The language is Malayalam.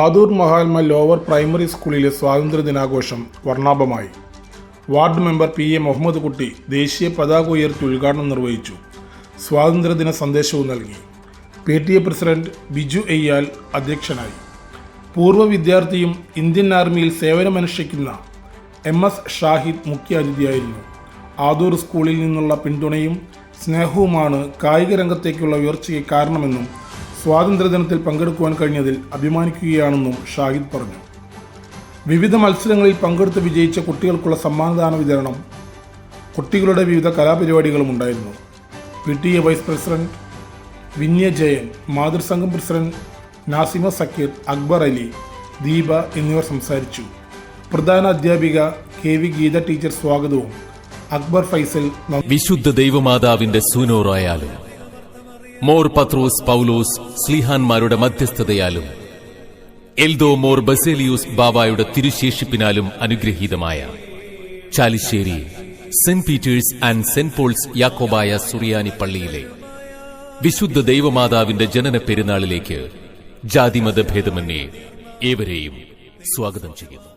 ആദൂർ മഹാത്മ ലോവർ പ്രൈമറി സ്കൂളിലെ സ്വാതന്ത്ര്യ ദിനാഘോഷം വർണാഭമായി. Ward member P A Muhammad Kutty ദേശീയ പതാക ഉയർത്തി ഉദ്ഘാടനം നിർവഹിച്ചു. സ്വാതന്ത്ര്യദിന സന്ദേശവും നൽകി. P T A president Biju Eyyal അധ്യക്ഷനായി. പൂർവ വിദ്യാർത്ഥിയും ഇന്ത്യൻ ആർമിയിൽ സേവനമനുഷ്ഠിക്കുന്ന എം എസ് ഷാഹിദ് മുഖ്യ അതിഥിയായിരുന്നു. ആദൂർ സ്കൂളിൽ നിന്നുള്ള പിന്തുണയും സ്നേഹവുമാണ് കായിക രംഗത്തേക്കുള്ള ഉയർച്ചയ്ക്ക് കാരണമെന്നും സ്വാതന്ത്ര്യദിനത്തിൽ പങ്കെടുക്കുവാൻ കഴിഞ്ഞതിൽ അഭിമാനിക്കുകയാണെന്നും ഷാഹിദ് പറഞ്ഞു. വിവിധ മത്സരങ്ങളിൽ പങ്കെടുത്ത് വിജയിച്ച കുട്ടികൾക്കുള്ള സമ്മാനദാന വിതരണം കുട്ടികളുടെ വിവിധ കലാപരിപാടികളും ഉണ്ടായിരുന്നു. P T A vice president Vinya Jayan മാതൃസംഘം president Nasima Zakir Akbar Ali Deepa എന്നിവർ സംസാരിച്ചു. പ്രധാന അധ്യാപിക കെ വി ഗീത ടീച്ചർ സ്വാഗതവും അക്ബർ ഫൈസൽ വിശുദ്ധ ദൈവമാതാവിന്റെ സൂനോറായാലും മോർ പത്രോസ് പൗലോസ് സ്ലിഹാൻമാരുടെ മധ്യസ്ഥതയാലും എൽദോ മോർ ബസേലിയൂസ് ബാബായുടെ തിരുശേഷിപ്പിനാലും അനുഗ്രഹീതമായ Chalissery saint Peter's and saint Paul's Yakobaya Suriyani പള്ളിയിലെ വിശുദ്ധ ദൈവമാതാവിന്റെ ജനന പെരുന്നാളിലേക്ക് ജാതിമത ഭേദമന്യേ ഏവരെയും സ്വാഗതം ചെയ്യുന്നു.